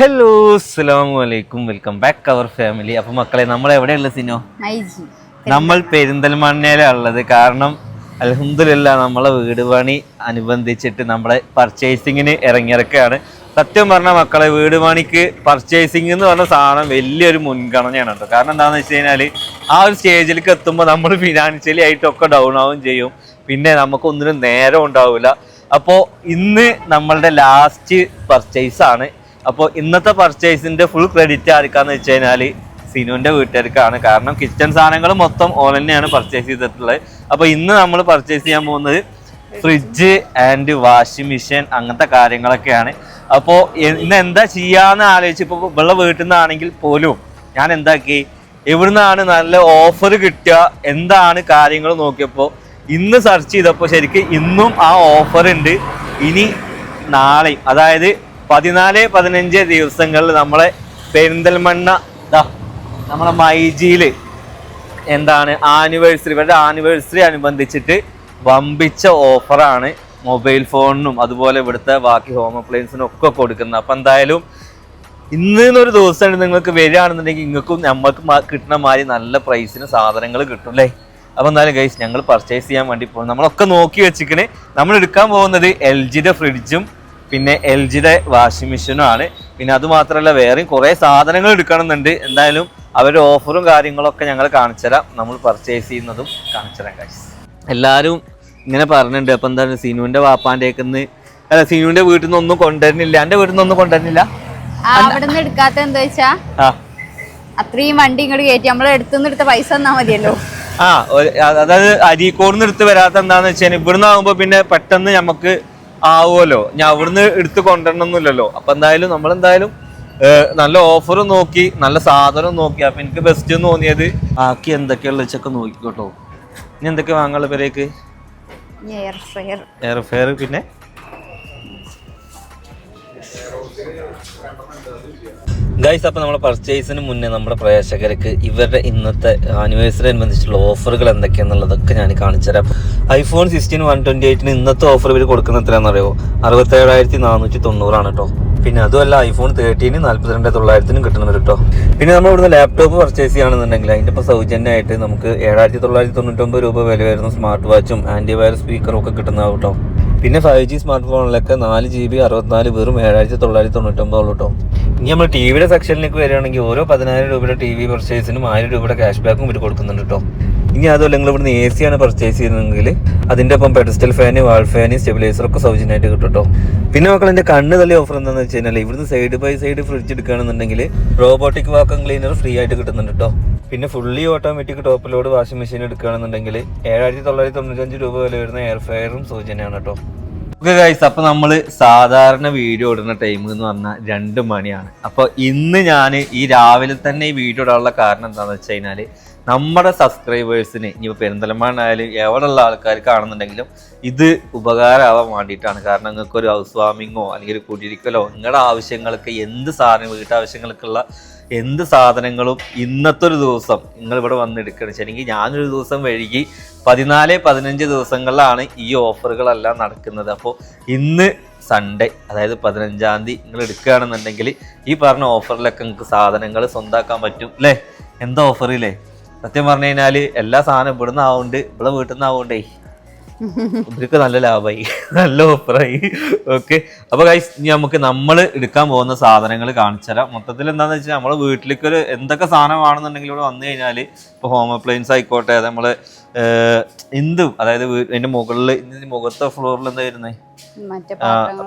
Hello അസ്സലാമു അലൈക്കും. Welcome back അവർ family അപ്പൊ മക്കളെ നമ്മൾ എവിടെയുള്ള സിനോ? നമ്മൾ പെരിന്തൽമണ്ണയിലുള്ളത് കാരണം അലഹമില്ല നമ്മളെ വീട് പണി അനുബന്ധിച്ചിട്ട് നമ്മളെ പർച്ചേസിങ്ങിന് ഇറങ്ങിയിറക്കുകയാണ് സത്യം പറഞ്ഞ മക്കളെ വീട് പണിക്ക് പർച്ചേസിംഗ് എന്ന് പറഞ്ഞ സാധനം വലിയൊരു മുൻഗണനയാണ് കേട്ടോ. കാരണം എന്താണെന്ന് വെച്ച് കഴിഞ്ഞാൽ ആ ഒരു സ്റ്റേജിലേക്ക് എത്തുമ്പോൾ നമ്മൾ ഫിനാൻഷ്യലി ആയിട്ടൊക്കെ ഡൗൺ ആവും ചെയ്യും. പിന്നെ നമുക്കൊന്നിനും നേരം ഉണ്ടാവില്ല അപ്പോൾ ഇന്ന് നമ്മളുടെ ലാസ്റ്റ് പർച്ചേസ് ആണ് അപ്പോൾ ഇന്നത്തെ പർച്ചേസിന്റെ ഫുൾ ക്രെഡിറ്റ് ആർക്കാന്ന് വെച്ച് കഴിഞ്ഞാൽ സിനുവിന്റെ വീട്ടുകാർക്കാണ്. കാരണം കിച്ചൺ സാധനങ്ങൾ മൊത്തം ഓൺ തന്നെയാണ് പർച്ചേസ് ചെയ്തിട്ടുള്ളത്. അപ്പോൾ ഇന്ന് നമ്മൾ പർച്ചേസ് ചെയ്യാൻ പോകുന്നത് ഫ്രിഡ്ജ് ആൻഡ് വാഷിംഗ് മെഷീൻ അങ്ങനത്തെ കാര്യങ്ങളൊക്കെയാണ്. അപ്പോൾ ഇന്ന് എന്താ ചെയ്യാന്ന് ആലോചിച്ച് ഇപ്പോൾ ഇവിടെ വീട്ടിൽ നിന്നാണെങ്കിൽ പോലും ഞാൻ എന്താക്കി? എവിടുന്നാണ് നല്ല ഓഫർ കിട്ടുക? എന്താണ് കാര്യങ്ങൾ നോക്കിയപ്പോൾ ഇന്ന് സെർച്ച് ചെയ്തപ്പോൾ ശരിക്കും ഇന്നും ആ ഓഫർ ഉണ്ട്. ഇനി നാളെയും അതായത് പതിനാല് പതിനഞ്ച് ദിവസങ്ങളിൽ നമ്മളെ പെരിന്തൽമണ്ണ നമ്മളെ മൈജിയിൽ എന്താണ് ആനിവേഴ്സറി ഇവരുടെ ആനിവേഴ്സറി അനുബന്ധിച്ചിട്ട് വമ്പിച്ച ഓഫറാണ് മൊബൈൽ ഫോണിനും അതുപോലെ ഇവിടുത്തെ ബാക്കി ഹോം അപ്ലയൻസിനും ഒക്കെ കൊടുക്കുന്നത്. അപ്പം എന്തായാലും ഇന്ന് എന്നൊരു ദിവസമാണ് നിങ്ങൾക്ക് വരികയാണെന്നുണ്ടെങ്കിൽ നിങ്ങൾക്കും നമ്മൾക്ക് കിട്ടുന്ന മാതിരി നല്ല പ്രൈസിന് സാധനങ്ങൾ കിട്ടും അല്ലേ? അപ്പം എന്തായാലും ഗൈസ് ഞങ്ങൾ പർച്ചേസ് ചെയ്യാൻ വേണ്ടി പോകും നമ്മളൊക്കെ നോക്കി വെച്ചിക്കണ് നമ്മൾ എടുക്കാൻ പോകുന്നത് എൽ ജിയുടെ ഫ്രിഡ്ജും പിന്നെ എൽ ജിയുടെ വാഷിംഗ് മെഷീനും ആണ് പിന്നെ അത് മാത്രമല്ല വേറെയും കുറേ സാധനങ്ങൾ എടുക്കണമെന്നുണ്ട്. എന്തായാലും അവരുടെ ഓഫറും കാര്യങ്ങളൊക്കെ ഞങ്ങൾ കാണിച്ചുതരാം നമ്മൾ പർച്ചേസ് ചെയ്യുന്നതും കാണിച്ചുതരാം കാശ് എല്ലാവരും ഇങ്ങനെ പറഞ്ഞിട്ടുണ്ട്. അപ്പം എന്താണ് സിനുവിന്റെ വാപ്പാന്റെക്കുന്ന് അല്ല സിനുവിന്റെ വീട്ടിൽ നിന്ന് ഒന്നും കൊണ്ടുവരുന്നില്ല. എന്റെ വീട്ടിൽ നിന്ന് ഒന്നും കൊണ്ടുവരുന്നില്ല. ആ അവിടെ നിന്ന് എടുക്കാത്ത എന്താ വെച്ചാ? അത്രയും വണ്ടി ഇങ്ങോട്ട് കയറ്റി നമ്മൾ എടുത്തുനിന്ന് എടുത്ത പൈസ തന്നാ മതിയല്ലോ. ആ അതായത് അരീക്കോടുന്ന് എടുത്ത് വരാത്ത എന്താന്ന് വെച്ചാൽ ഇവിടുന്ന് ആകുമ്പോ പിന്നെ പെട്ടെന്ന് നമുക്ക് ആവുമല്ലോ. ഞാൻ അവിടുന്ന് എടുത്ത് കൊണ്ടുവരണമെന്നില്ലല്ലോ. അപ്പൊ എന്തായാലും നമ്മൾ എന്തായാലും നല്ല ഓഫറും നോക്കി നല്ല സാധനം നോക്കി. അപ്പൊ എനിക്ക് ബെസ്റ്റ് എന്ന് തോന്നിയത് ബാക്കി എന്തൊക്കെയുള്ള വെച്ചൊക്കെ നോക്കിക്കോട്ടോ. ഇനി എന്തൊക്കെ വാങ്ങാനുള്ള പേരേക്ക്? എയർ ഫെയർ പിന്നെ? ഗൈസ് അപ്പോൾ നമ്മൾ പർച്ചേസിന് മുന്നേ നമ്മുടെ പ്രേക്ഷകർക്ക് ഇവരുടെ ഇന്നത്തെ ആനിവേഴ്സറി അനുബന്ധിച്ചുള്ള ഓഫറുകൾ എന്തൊക്കെയാണെന്നുള്ളതൊക്കെ ഞാൻ കാണിച്ചുതരാം. ഐഫോൺ സിക്സ്റ്റീൻ വൺ ട്വന്റി എയ്റ്റിന് ഇന്നത്തെ ഓഫർ ഇവർ കൊടുക്കുന്ന എത്രയാണെന്നറിയോ? അറുപത്തേഴായിരത്തി നാനൂറ്റി തൊണ്ണൂറാണ് കേട്ടോ പിന്നെ അതുമല്ല ഐഫോൺ തേർട്ടീന് നാൽപ്പത്തിരണ്ട് തൊള്ളായിരത്തിനും കിട്ടുന്നുണ്ട് കേട്ടോ പിന്നെ നമ്മൾ ഇവിടുന്ന് ലാപ്ടോപ്പ് പർച്ചേസ് ചെയ്യുകയാണെന്നുണ്ടെങ്കിൽ അതിന്റെ ഇപ്പോൾ സൗജന്യമായിട്ട് നമുക്ക് ഏഴായിരത്തി തൊള്ളായിരത്തി തൊണ്ണൂറ്റൊമ്പത് രൂപ വില വരുന്ന സ്മാർട്ട് വാച്ചും ആന്റി വൈറസ് സ്പീക്കറും ഒക്കെ കിട്ടുന്നതാവും കേട്ടോ പിന്നെ ഫൈവ് ജി സ്മാർട്ട് ഫോണിലൊക്കെ നാല് ജി ബി അറുപത്തിനാല് വെറും ഏഴായിരത്തി തൊള്ളായിരത്തി തൊണ്ണൂറ്റൊമ്പത് കേട്ടോ ഇനി നമ്മൾ ടി വിയുടെ സെക്ഷനിലേക്ക് വരികയാണെങ്കിൽ ഓരോ പതിനായിരം രൂപയുടെ ടി വി പർച്ചേസിനും ആയിരം രൂപയുടെ ക്യാഷ് ബാക്കും ഇവർ കൊടുക്കുന്നുണ്ട് കേട്ടോ ഇനി അതുമല്ല നിങ്ങൾ ഇവിടുന്ന് എ സി ആണ് പർച്ചേസ് ചെയ്യുന്നതെങ്കിൽ അതിന്റെ ഒപ്പം pedestal fan wall fan stabiliser ഒക്കെ സൗജന്യമായിട്ട് കിട്ടും കേട്ടോ പിന്നെ മക്കൾ എന്റെ കണ്ണ് തള്ളി ഓഫർ എന്താണെന്ന് വെച്ച് കഴിഞ്ഞാൽ ഇവിടുന്ന് സൈഡ് ബൈ സൈഡ് ഫ്രിഡ്ജ് എടുക്കുകയാണെന്നുണ്ടെങ്കിൽ റോബോട്ടിക് വാക്കം ക്ലീനർ ഫ്രീ ആയിട്ട് കിട്ടുന്നുണ്ട് കേട്ടോ പിന്നെ fully automatic top load washing machine എടുക്കുകയാണെന്നുണ്ടെങ്കിൽ ഏഴായിരത്തി തൊള്ളായിരത്തി തൊണ്ണൂറ്റഞ്ച് രൂപ വില വരുന്ന എയർ ഫയറും സൂചനയാണ് കേട്ടോ. ഓക്കെ ഗൈസ് അപ്പൊ നമ്മൾ സാധാരണ വീഡിയോ ഇടുന്ന ടൈം എന്ന് പറഞ്ഞാൽ രണ്ട് മണിയാണ്. അപ്പൊ ഇന്ന് ഞാൻ ഈ രാവിലെ തന്നെ ഈ വീഡിയോ ഇടാനുള്ള കാരണം എന്താണെന്ന് വെച്ച് കഴിഞ്ഞാൽ നമ്മുടെ സബ്സ്ക്രൈബേഴ്സിന് ഇനി പെരിന്തൽമണ്ണ എവിടെ എവിടെയുള്ള ആൾക്കാർ കാണുന്നുണ്ടെങ്കിലും ഇത് ഉപകാരമാവാൻ വേണ്ടിയിട്ടാണ്. കാരണം നിങ്ങൾക്ക് ഒരു ഹൗസ് വാമിങ്ങോ അല്ലെങ്കിൽ ഒരു കുടിയിരിക്കലോ നിങ്ങളുടെ ആവശ്യങ്ങൾക്ക് എന്ത് സാധനം വീട്ടാവശ്യങ്ങൾക്കുള്ള എന്ത് സാധനങ്ങളും ഇന്നത്തെ ഒരു ദിവസം നിങ്ങൾ ഇവിടെ വന്ന് എടുക്കണം ശരിക്കും ഞാനൊരു ദിവസം വഴുകി പതിനാല് പതിനഞ്ച് ദിവസങ്ങളിലാണ് ഈ ഓഫറുകളെല്ലാം നടക്കുന്നത്. അപ്പോൾ ഇന്ന് സൺഡേ അതായത് പതിനഞ്ചാം തീയതി നിങ്ങൾ എടുക്കുകയാണെന്നുണ്ടെങ്കിൽ ഈ പറഞ്ഞ ഓഫറിലൊക്കെ നിങ്ങൾക്ക് സാധനങ്ങൾ സ്വന്താക്കാൻ പറ്റും അല്ലേ? എന്താ ഓഫറില്ലേ സത്യം പറഞ്ഞു കഴിഞ്ഞാൽ എല്ലാ സാധനം ഇവിടുന്ന് ആവുന്നുണ്ട് ഇവിടെ വീട്ടിൽ നിന്ന് ആവുണ്ടേ. ഇവർക്ക് നല്ല ലാഭമായി. നല്ല ഓഫറായി ഓക്കെ അപ്പൊ ഗൈസ് ഇനി നമുക്ക് നമ്മൾ എടുക്കാൻ പോകുന്ന സാധനങ്ങൾ കാണിച്ചു തരാം മൊത്തത്തിൽ എന്താണെന്ന് വെച്ചാൽ നമ്മളെ വീട്ടിലേക്ക് ഒരു എന്തൊക്കെ സാധനം വേണമെന്നുണ്ടെങ്കിൽ ഇവിടെ വന്നു കഴിഞ്ഞാൽ ഇപ്പൊ ഹോം അപ്ലയൻസ് ആയിക്കോട്ടെ നമ്മൾ ഏഹ്, എന്തും അതായത് അതിന്റെ മുകളിൽ മുഖത്തെ ഫ്ലോറിൽ എന്താ വരുന്നത് മറ്റേ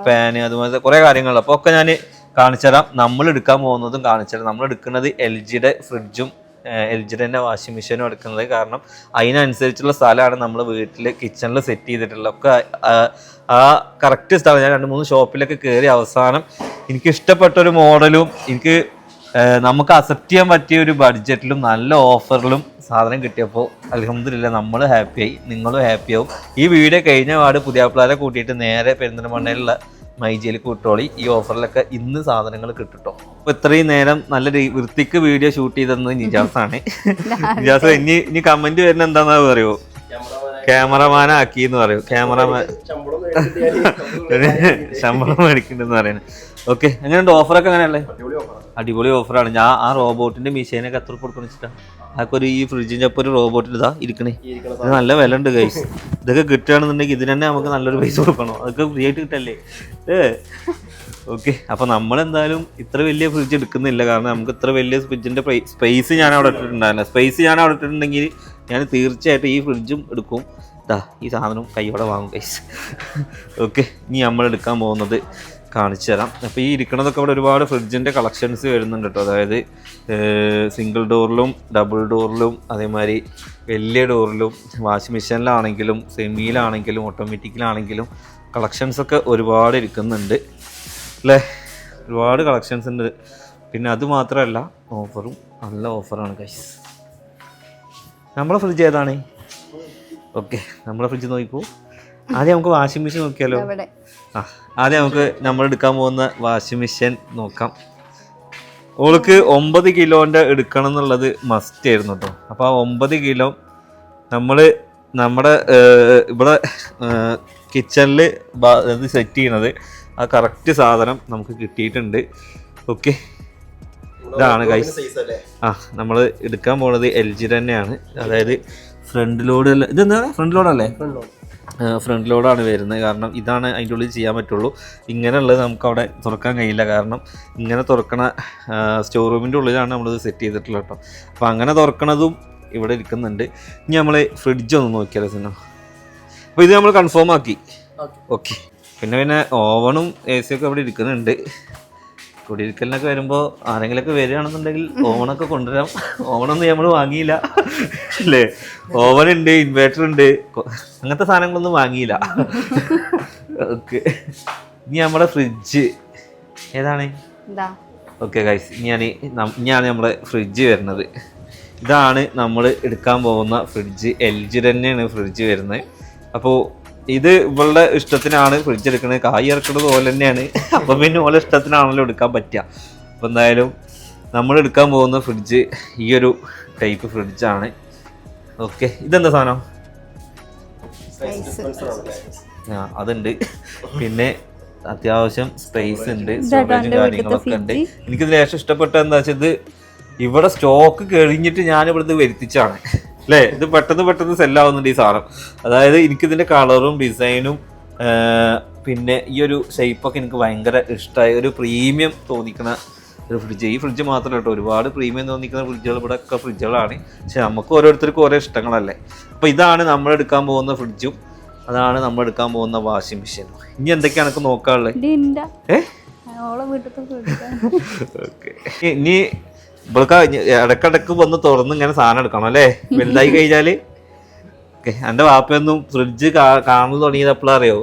പാന് അതുപോലത്തെ കുറെ കാര്യങ്ങൾ അപ്പൊ ഒക്കെ ഞാൻ കാണിച്ചുതരാം. നമ്മൾ എടുക്കാൻ പോകുന്നതും കാണിച്ചു തരാം നമ്മൾ എടുക്കുന്നത് എൽ ജിയുടെ ഫ്രിഡ്ജും എൽ ജിയുടെ തന്നെ വാഷിംഗ് മെഷീനും എടുക്കുന്നത് കാരണം അതിനനുസരിച്ചുള്ള സ്ഥലമാണ് നമ്മൾ വീട്ടിൽ കിച്ചണിൽ സെറ്റ് ചെയ്തിട്ടുള്ളത്. ഒക്കെ ആ- കറക്റ്റ് സ്ഥലം. ഞാൻ രണ്ട് മൂന്ന് ഷോപ്പിലൊക്കെ കയറി അവസാനം എനിക്ക് ഇഷ്ടപ്പെട്ട ഒരു മോഡലും എനിക്ക് നമുക്ക് അക്സെപ്റ്റ് ചെയ്യാൻ പറ്റിയ ഒരു ബഡ്ജറ്റിലും നല്ല ഓഫറിലും സാധനം കിട്ടിയപ്പോൾ അലഹമില്ല നമ്മൾ ഹാപ്പിയായി നിങ്ങളും ഹാപ്പിയാവും ഈ വീഡിയോ കഴിഞ്ഞ പാട് പുതിയ പിള്ളേരെ കൂട്ടിയിട്ട് നേരെ പെരിന്തൽമണ്ണയിലുള്ള മൈജിയിൽ കൂട്ടോളി ഈ ഓഫറിലൊക്കെ ഇന്ന് സാധനങ്ങൾ കിട്ടുട്ടോ. അപ്പൊ ഇത്രയും നേരം നല്ല വൃത്തിക്ക് വീഡിയോ ഷൂട്ട് ചെയ്തത് നിജാസാണ്. നിജാസ് ഇനി ഇനി കമന്റ് വരുന്ന എന്താണെന്ന് പറയുമോ ക്യാമറമാൻ ആക്കി എന്ന് പറയൂ. ക്യാമറമാൻ ശമ്പളം മേടിക്കണ്ടെന്ന് പറയുന്നത് ഓക്കെ എങ്ങനെയുണ്ട്? ഓഫറൊക്കെ എങ്ങനെയല്ലേ അടിപൊളി ഓഫറാണ് ഞാൻ ആ റോബോട്ടിന്റെ മിഷീനൊക്കെ എത്ര കൊടുക്കണം വെച്ചിട്ടാ? അതൊക്കെ ഒരു ഈ ഫ്രിഡ്ജിന്റെ ഒപ്പം ഒരു റോബോട്ടിൽ ഇതാ ഇരിക്കണേ. ഇത് നല്ല വില ഉണ്ട് ഗൈസ് ഇതൊക്കെ കിട്ടുകയാണെന്നുണ്ടെങ്കിൽ ഇതിന് തന്നെ നമുക്ക് നല്ലൊരു പൈസ കൊടുക്കണം. അതൊക്കെ ഫ്രീ ആയിട്ട് കിട്ടല്ലേ? ഏ? ഓക്കെ അപ്പൊ നമ്മളെന്തായാലും ഇത്ര വലിയ ഫ്രിഡ്ജ് എടുക്കുന്നില്ല. കാരണം നമുക്ക് ഇത്ര വലിയ ഫ്രിഡ്ജിന്റെ സ്പേസ് ഞാൻ അവിടെ ഇട്ടിട്ടുണ്ടായിരുന്നു സ്പേസ് ഞാൻ അവിടെ ഇട്ടിട്ടുണ്ടെങ്കിൽ ഞാൻ തീർച്ചയായിട്ടും ഈ ഫ്രിഡ്ജും എടുക്കും. ഇതാ ഈ സാധനം കൈയോടെ വാങ്ങും ഗൈസ് ഓക്കെ ഇനി നമ്മൾ എടുക്കാൻ പോകുന്നത് കാണിച്ചു തരാം. അപ്പോൾ ഈ ഇരിക്കണതൊക്കെ ഇവിടെ ഒരുപാട് ഫ്രിഡ്ജിന്റെ കളക്ഷൻസ് വരുന്നുണ്ട് കേട്ടോ അതായത് സിംഗിൾ ഡോറിലും ഡബിൾ ഡോറിലും അതേമാതിരി വലിയ ഡോറിലും വാഷിംഗ് മെഷീനിലാണെങ്കിലും സെമിയിലാണെങ്കിലും ഓട്ടോമാറ്റിക്കിലാണെങ്കിലും കളക്ഷൻസ് ഒക്കെ ഒരുപാട് ഇരിക്കുന്നുണ്ട്. അല്ലേ ഒരുപാട് കളക്ഷൻസ് ഉണ്ട്. പിന്നെ അത് മാത്രമല്ല ഓഫറും നല്ല ഓഫറാണ് കൈസ് നമ്മളെ ഫ്രിഡ്ജ് ഏതാണ്? ഓക്കെ നമ്മളെ ഫ്രിഡ്ജ് നോക്കിക്കോ. ആദ്യം നമുക്ക് വാഷിംഗ് മെഷീൻ നോക്കിയാലോ? ആ ആദ്യം നമുക്ക് നമ്മൾ എടുക്കാൻ പോകുന്ന വാഷിംഗ് മെഷീൻ നോക്കാം. ഓൾക്ക് ഒമ്പത് കിലോന്റെ എടുക്കണം എന്നുള്ളത് മസ്റ്റ് ആയിരുന്നു കേട്ടോ അപ്പോൾ ആ ഒമ്പത് കിലോ നമ്മൾ നമ്മുടെ ഇവിടെ കിച്ചണിൽ ഇത് സെറ്റ് ചെയ്യണത്. ആ കറക്റ്റ് സാധനം നമുക്ക് കിട്ടിയിട്ടുണ്ട്. ഓക്കെ ഇതാണ് കൈ ആ നമ്മൾ എടുക്കാൻ പോണത് എൽ ജി തന്നെയാണ്. അതായത് ഫ്രണ്ട് ലോഡ് ഇതെന്താ? ഫ്രണ്ട് ലോഡല്ലേ ഫ്രണ്ട് ലോഡാണ് വരുന്നത്. കാരണം ഇതാണ് അതിന്റെ ഉള്ളിൽ ചെയ്യാൻ പറ്റുള്ളൂ. ഇങ്ങനെയുള്ളത് നമുക്ക് അവിടെ തുറക്കാൻ കഴിയില്ല. കാരണം ഇങ്ങനെ തുറക്കണ സ്റ്റോർ റൂമിന്റെ ഉള്ളിലാണ് നമ്മളിത് സെറ്റ് ചെയ്തിട്ടുള്ളത് കേട്ടോ. അപ്പോൾ അങ്ങനെ തുറക്കണതും ഇവിടെ ഇരിക്കുന്നുണ്ട്. ഇനി നമ്മൾ ഫ്രിഡ്ജ് ഒന്ന് നോക്കിയാലോ സിനിമ അപ്പോൾ ഇത് നമ്മൾ കൺഫേം ആക്കി. ഓക്കെ. പിന്നെ പിന്നെ ഓവണും എ സിയൊക്കെ ഇവിടെ ഇരിക്കുന്നുണ്ട്. കുടിയിരിക്കലിനൊക്കെ വരുമ്പോൾ ആരെങ്കിലൊക്കെ വരികയാണെന്നുണ്ടെങ്കിൽ ഓവണൊക്കെ കൊണ്ടുവരാം. ഓവണൊന്നും നമ്മൾ വാങ്ങിയില്ല. അല്ലേ ഓവൺ ഉണ്ട് ഇൻവേർട്ടർ ഉണ്ട്. അങ്ങനത്തെ സാധനങ്ങളൊന്നും വാങ്ങിയില്ല. ഓക്കെ. ഇനി നമ്മുടെ ഫ്രിഡ്ജ് ഏതാണ്? ഓക്കെ ഗൈസ് ഞാൻ ഇനിയാണ് നമ്മുടെ ഫ്രിഡ്ജ് വരുന്നത്. ഇതാണ് നമ്മൾ എടുക്കാൻ പോകുന്ന ഫ്രിഡ്ജ് എൽ ജി തന്നെയാണ് ഫ്രിഡ്ജ് വരുന്നത്. അപ്പോൾ ഇത് ഇവളുടെ ഇഷ്ടത്തിനാണ് ഫ്രിഡ്ജ് എടുക്കുന്നത് കായ് ഇറക്കുന്നത് പോലെ തന്നെയാണ്. അപ്പം പിന്നെ ഓലെ ഇഷ്ടത്തിനാണല്ലോ എടുക്കാൻ പറ്റുക. അപ്പം എന്തായാലും നമ്മൾ എടുക്കാൻ പോകുന്ന ഫ്രിഡ്ജ് ഈ ഒരു ടൈപ്പ് ഫ്രിഡ്ജാണ് ഓക്കെ ഇതെന്താ സാധനം? ആ അതുണ്ട്. പിന്നെ അത്യാവശ്യം സ്പേസ് ഉണ്ട്. സ്റ്റോറേജും കാര്യങ്ങളൊക്കെ ഉണ്ട്. എനിക്കിതിന് ഏറ്റവും ഇഷ്ടപ്പെട്ട എന്താ വെച്ചാൽ ഇത് ഇവിടെ സ്റ്റോക്ക് കഴിഞ്ഞിട്ട് ഞാൻ ഇവിടുന്ന് വരുത്തിച്ചാണ് അല്ലേ ഇത് പെട്ടെന്ന് പെട്ടെന്ന് സെല്ലാവുന്നുണ്ട് ഈ സാധനം. അതായത് എനിക്കിതിന്റെ കളറും ഡിസൈനും പിന്നെ ഈ ഒരു ഷേപ്പൊക്കെ എനിക്ക് ഭയങ്കര ഇഷ്ടമായി ഒരു പ്രീമിയം തോന്നിക്കുന്ന ഒരു ഫ്രിഡ്ജ് ഈ ഫ്രിഡ്ജ് മാത്രമല്ല കേട്ടോ. ഒരുപാട് പ്രീമിയം തോന്നിക്കുന്ന ഫ്രിഡ്ജുകൾ ഇവിടെ ഒക്കെ ഫ്രിഡ്ജുകളാണ് പക്ഷെ നമുക്ക് ഓരോരുത്തർക്കും ഓരോ ഇഷ്ടങ്ങളല്ലേ. അപ്പോൾ ഇതാണ് നമ്മൾ എടുക്കാൻ പോകുന്ന ഫ്രിഡ്ജും അതാണ് നമ്മൾ എടുക്കാൻ പോകുന്ന വാഷിംഗ് മെഷീനും ഇനി എന്തൊക്കെയാണ് നോക്കാനുള്ളത്? ഏ? ഓക്കെ ഇനി ഇവൾക്ക് ഇടക്കിടക്ക് വന്ന് തുറന്ന് ഇങ്ങനെ സാധനം എടുക്കണം അല്ലേ? വലുതായി കഴിഞ്ഞാൽ? എന്റെ വാപ്പയൊന്നും ഫ്രിഡ്ജ് കാണൽ തുടങ്ങിയത് എപ്പോഴാ അറിയോ?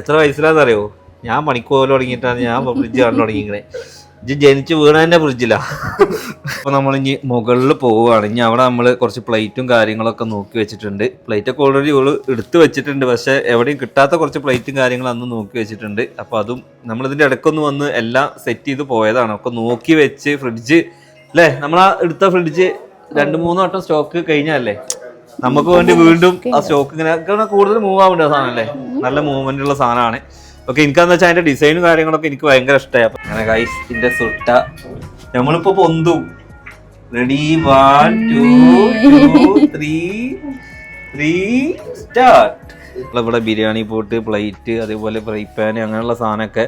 എത്ര വയസ്സിലാന്ന് അറിയോ? ഞാൻ മണിക്കൂറിൽ തുടങ്ങിയിട്ടാണ് ഞാൻ ഫ്രിഡ്ജ് കാണാൻ തുടങ്ങിയത് ഇത് ജനിച്ച് വീണ തന്നെ ഫ്രിഡ്ജിലാ നമ്മൾ ഇനി മുകളിൽ പോവുകയാണ്. ഇനി അവിടെ നമ്മൾ കുറച്ച് പ്ലേറ്റും കാര്യങ്ങളൊക്കെ നോക്കി വെച്ചിട്ടുണ്ട്. പ്ലേറ്റൊക്കെ ഓൾറെഡി ഇവൾ എടുത്തു വെച്ചിട്ടുണ്ട്. പക്ഷെ എവിടെയും കിട്ടാത്ത കുറച്ച് പ്ലേറ്റും കാര്യങ്ങളും അന്ന് നോക്കി വെച്ചിട്ടുണ്ട്. അപ്പൊ അതും നമ്മളിതിന്റെ ഇടയ്ക്കൊന്ന് വന്ന് എല്ലാം സെറ്റ് ചെയ്ത് പോയതാണ്. ഒക്കെ നോക്കി വെച്ച് ഫ്രിഡ്ജ് അല്ലേ? നമ്മളാ എടുത്ത ഫ്രിഡ്ജ് രണ്ട് മൂന്ന് വട്ടം സ്റ്റോക്ക് കഴിഞ്ഞല്ലേ നമുക്ക് വേണ്ടി വീണ്ടും ആ സ്റ്റോക്ക് ഇങ്ങനെ കാരണം കൂടുതൽ മൂവ് ആവേണ്ട സാധനം അല്ലേ? നല്ല മൂവ്മെന്റ് ഉള്ള സാധനമാണ്. ഓക്കെ എനിക്കാന്ന് വെച്ചാൽ അതിന്റെ ഡിസൈനും കാര്യങ്ങളൊക്കെ എനിക്ക് ഭയങ്കര ഇഷ്ടമായി അങ്ങനെ ഗൈസ് ഇതിന്റെ സുട്ട നമ്മളിപ്പോ പൊന്തും. Ready one two three three start ഇവിടെ ബിരിയാണി പോട്ട് പ്ലേറ്റ് അതേപോലെ ഫ്രൈ പാൻ അങ്ങനെയുള്ള സാധനമൊക്കെ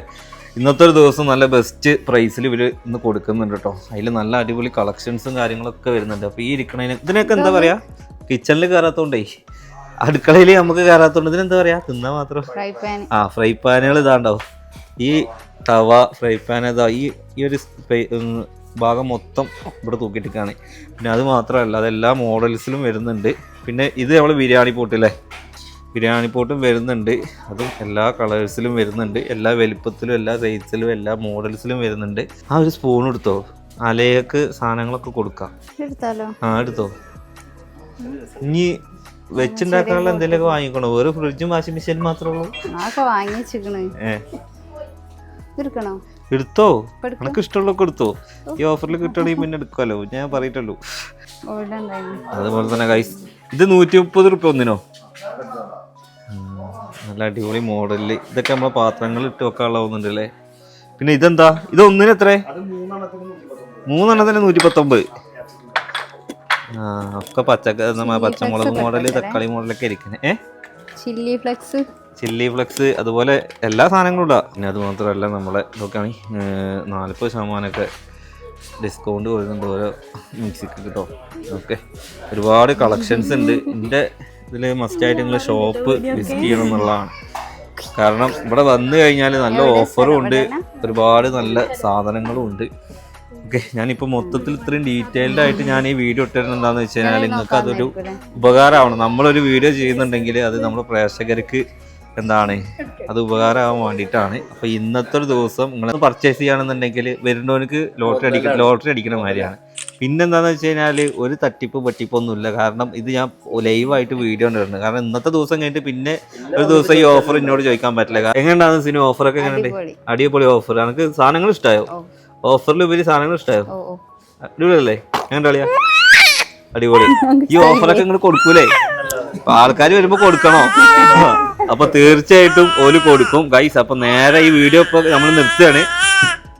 ഇന്നത്തെ ഒരു ദിവസം നല്ല ബെസ്റ്റ് പ്രൈസിൽ ഇവർ ഇന്ന് കൊടുക്കുന്നുണ്ട് കേട്ടോ അതിൽ നല്ല അടിപൊളി കളക്ഷൻസും കാര്യങ്ങളൊക്കെ വരുന്നുണ്ട്. അപ്പോൾ ഈ ഇരിക്കണതിന് ഇതിനൊക്കെ എന്താ പറയാ? കിച്ചണിൽ കയറാത്തോണ്ടേ അടുക്കളയിൽ നമുക്ക് കയറാത്തോണ്ട് ഇതിനെന്താ പറയാ? തിന്നാ മാത്രം. ആ ഫ്രൈ പാനുകൾ ഇതാണ്ടോ ഈ തവ ഫ്രൈ പാൻ ഇതാ ഈ ഈ ഒരു ഭാഗം മൊത്തം ഇവിടെ തൂക്കിയിട്ടാണ് പിന്നെ അത് മാത്രമല്ല അതെല്ലാ മോഡൽസിലും വരുന്നുണ്ട്. പിന്നെ ഇത് നമ്മൾ ബിരിയാണി പോട്ടില്ലേ? ബിരിയാണി പോട്ടും വരുന്നുണ്ട്. അതും എല്ലാ കളേഴ്സിലും വരുന്നുണ്ട്. എല്ലാ വലിപ്പത്തിലും എല്ലാ സൈസിലും എല്ലാ മോഡൽസിലും വരുന്നുണ്ട്. ആ ഒരു സ്പൂൺ എടുത്തോ? അലയക്ക് സാധനങ്ങളൊക്കെ കൊടുക്കാം. ആ എടുത്തോ? ഇനി വെച്ചുണ്ടാക്കാനുള്ള എന്തെങ്കിലുമൊക്കെ വാങ്ങിക്കണോ? വേറെ ഫ്രിഡ്ജും വാഷിംഗ് മെഷീൻ മാത്രമേ ഉള്ളൂ? എടുത്തോ. നിനക്ക് ഇഷ്ടമുള്ളൊക്കെ എടുത്തോ? ഈ ഓഫറിൽ കിട്ടണമെങ്കിൽ പിന്നെ എടുക്കാലോ ഞാൻ പറയട്ടല്ലോ അതുപോലെ തന്നെ ഇത് നൂറ്റി മുപ്പത് റുപ്യ ഒന്നിനോ? നല്ല അടിപൊളി മോഡലിൽ ഇതൊക്കെ നമ്മളെ പാത്രങ്ങൾ ഇട്ട് വെക്കാനുള്ളതുണ്ട് അല്ലേ പിന്നെ ഇതെന്താ? ഇത് ഒന്നിന് എത്ര? മൂന്നെണ്ണത്തിന് നൂറ്റി പത്തൊമ്പത് ആ ഒക്കെ പച്ചക്ക പച്ചമുളക് മോഡൽ തക്കാളി മോഡലൊക്കെ ഇരിക്കണേ. ഏ? ചില്ലി ഫ്ലക്സ് ചില്ലി ഫ്ലക്സ് അതുപോലെ എല്ലാ സാധനങ്ങളും ഉണ്ടാ പിന്നെ അത് മാത്രമല്ല നമ്മളെ ഇതൊക്കെയാണ് നാൽപ്പത് ശതമാനമൊക്കെ ഡിസ്കൗണ്ട് കൊടുക്കുന്നുണ്ട് ഓരോ മിക്സിക്ക് കേട്ടോ ഓക്കെ. ഒരുപാട് കളക്ഷൻസ് ഉണ്ട്. എന്റെ ഇതിൽ മസ്റ്റായിട്ട് നിങ്ങൾ ഷോപ്പ് വിസിറ്റ് ചെയ്യണം എന്നുള്ളതാണ്. കാരണം ഇവിടെ വന്നു കഴിഞ്ഞാൽ നല്ല ഓഫറും ഉണ്ട്. ഒരുപാട് നല്ല സാധനങ്ങളും ഉണ്ട്. ഓക്കെ ഞാനിപ്പോൾ മൊത്തത്തിൽ ഇത്രയും ഡീറ്റെയിൽഡ് ആയിട്ട് ഞാൻ ഈ വീഡിയോ ഇട്ടിരുന്നത് എന്താണെന്ന് വെച്ച് കഴിഞ്ഞാൽ നിങ്ങൾക്ക് അതൊരു ഉപകാരമാവണം. നമ്മളൊരു വീഡിയോ ചെയ്യുന്നുണ്ടെങ്കിൽ അത് നമ്മുടെ പ്രേക്ഷകർക്ക് എന്താണ്? അത് ഉപകാരമാവാൻ വേണ്ടിയിട്ടാണ്. അപ്പോൾ ഇന്നത്തെ ഒരു ദിവസം നിങ്ങൾ പർച്ചേസ് ചെയ്യുകയാണെന്നുണ്ടെങ്കിൽ വരുന്നവർക്ക് ലോട്ടറി അടിക്ക ലോട്ടറി അടിക്കുന്ന മാതിരിയാണ്. പിന്നെന്താണെന്ന് വെച്ച് കഴിഞ്ഞാൽ ഒരു തട്ടിപ്പ് പറ്റിപ്പൊന്നുമില്ല. കാരണം ഇത് ഞാൻ ലൈവായിട്ട് വീഡിയോ ഉണ്ടായിരുന്നു കാരണം ഇന്നത്തെ ദിവസം കഴിഞ്ഞിട്ട് പിന്നെ ഒരു ദിവസം ഈ ഓഫർ എന്നോട് ചോദിക്കാൻ പറ്റില്ല. എങ്ങനെയാണ് സിനിമ? ഓഫറൊക്കെ എങ്ങനെയുണ്ട്? അടിപൊളി. ഓഫർ എനിക്ക് സാധനങ്ങൾ ഇഷ്ടമായോ ഓഫറിൽ ഉപരി സാധനങ്ങൾ ഇഷ്ടമായോ അടിപൊളിയല്ലേ? എങ്ങനെ കളിയാ അടിപൊളി. ഈ ഓഫറൊക്കെ നിങ്ങൾ കൊടുക്കൂലേ? അപ്പൊ ആൾക്കാർ വരുമ്പോ കൊടുക്കണോ? അപ്പൊ തീർച്ചയായിട്ടും ഓൽ കൊടുക്കും. ഗൈസ് അപ്പൊ നേരെ ഈ വീഡിയോ ഇപ്പൊ നമ്മൾ നിർത്തുകയാണ്.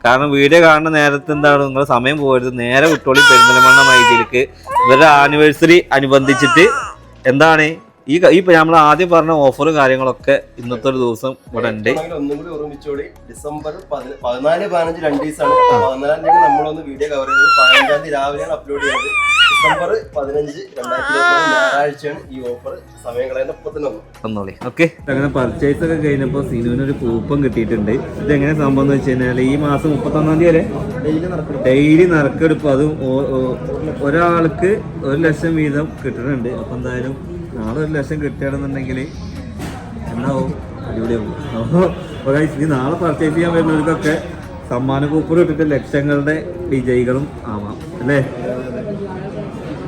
കാരണം വീഡിയോ കാണുന്ന നേരത്തെ എന്താണ് നിങ്ങൾ സമയം പോകരുത്. നേരെ വിട്ടോളി പെരുന്തലമണ്ണ മൈജിലേക്ക് ഇവരുടെ ആനിവേഴ്സറി അനുബന്ധിച്ചിട്ട് എന്താണ് ഈ ഈ നമ്മൾ ആദ്യം പറഞ്ഞ ഓഫറും കാര്യങ്ങളൊക്കെ ഇന്നത്തെ ഒരു ദിവസം ഇവിടെ ഉണ്ട്. ഒന്നും കൂടി ഡിസംബർ പതിന- പതിനാല് പതിനഞ്ച് രണ്ട് ദിവസമാണ്. പതിനാലാം തീയതി നമ്മളൊന്ന് വീഡിയോ കവർ ചെയ്ത് പതിനഞ്ചാം തീയതി രാവിലെയാണ് അപ്ലോഡ് ചെയ്യുന്നത് ഡിസംബർ പതിനഞ്ച് രണ്ടായിരത്തി ഞായറാഴ്ചയാണ് ഈ ഓഫർ സമയം കളയുന്ന ഇപ്പൊ തന്നോളി. ഓക്കെ അങ്ങനെ പർച്ചേസ് ഒക്കെ കഴിഞ്ഞപ്പോൾ സിനുവിന് ഒരു കൂപ്പൺ കിട്ടിയിട്ടുണ്ട്. ഇത് എങ്ങനെ സംഭവം എന്ന് വെച്ച് കഴിഞ്ഞാൽ ഈ മാസം മുപ്പത്തൊന്നാം തീയതി വരെ ഡെയിലി നറുക്കെടുപ്പ്. അതും ഒരാൾക്ക് ഒരു ലക്ഷം വീതം കിട്ടുന്നുണ്ട്. അപ്പം എന്തായാലും നാളെ ഒരു ലക്ഷം കിട്ടുകയാണെന്നുണ്ടെങ്കിൽ എന്താവും അടിപൊളിയാവും. അപ്പോൾ ഒരാഴ്ച ഇനി നാളെ പർച്ചേസ് ചെയ്യാൻ വരുന്നവർക്കൊക്കെ സമ്മാന കൂപ്പൺ ഇട്ടിട്ട് ലക്ഷങ്ങളുടെ വിജയികളും ആവാം. അല്ലേ?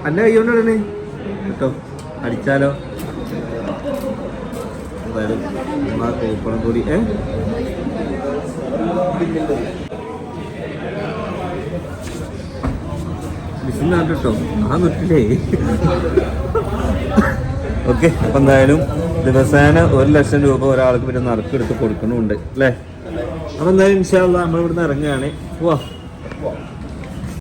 അല്ല കൈകൊണ്ടിടണേ കേട്ടോ അടിച്ചാലോ? കൂപ്പണും കൂടി ഏ? ട്ടോ ആ നിട്ടില്ലേ ഓക്കെ അപ്പൊ എന്തായാലും ദിവസേന ഒരു ലക്ഷം രൂപ ഒരാൾക്ക് പിന്നെ നറുക്കെടുത്ത് കൊടുക്കണമുണ്ട് അല്ലേ? അപ്പൊ എന്തായാലും ഇൻഷാല്ല നമ്മൾ ഇവിടുന്ന് ഇറങ്ങുകയാണ്. പോവാ